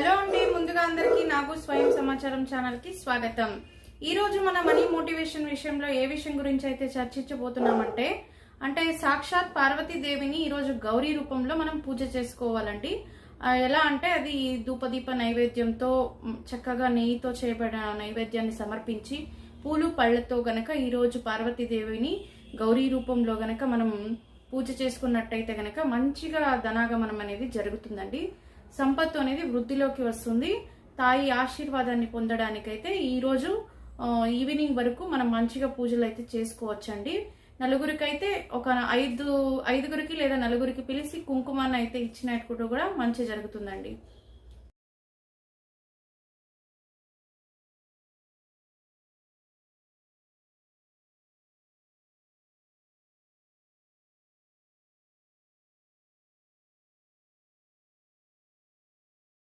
Hello అండి ముందుగా అందరికీ నాకు స్వయం సమాచారం ఛానల్కి స్వాగతం. ఈ రోజు మన మనీ మోటివేషన్ విషయంలో ఏ విషయం గురించి అయితే చర్చించబోతున్నామంటే అంటే సాక్షాత్ పార్వతీదేవిని ఈరోజు గౌరీ రూపంలో మనం పూజ చేసుకోవాలండి. ఎలా అంటే అది ధూపదీప నైవేద్యంతో చక్కగా నెయ్యితో చేయబడిన నైవేద్యాన్ని సమర్పించి పూలు పళ్ళతో గనక ఈరోజు పార్వతీదేవిని గౌరీ రూపంలో గనక మనం పూజ చేసుకున్నట్టయితే గనక మంచిగా ధనాగమనం అనేది జరుగుతుందండి. సంపత్తు అనేది వృద్ధిలోకి వస్తుంది. తాయి ఆశీర్వాదాన్ని పొందడానికైతే ఈరోజు ఈవినింగ్ వరకు మనం మంచిగా పూజలు అయితే చేసుకోవచ్చండి. నలుగురికైతే ఒక ఐదు ఐదుగురికి లేదా నలుగురికి పిలిచి కుంకుమాన్ని అయితే ఇచ్చినట్టు కూడా మంచి జరుగుతుందండి.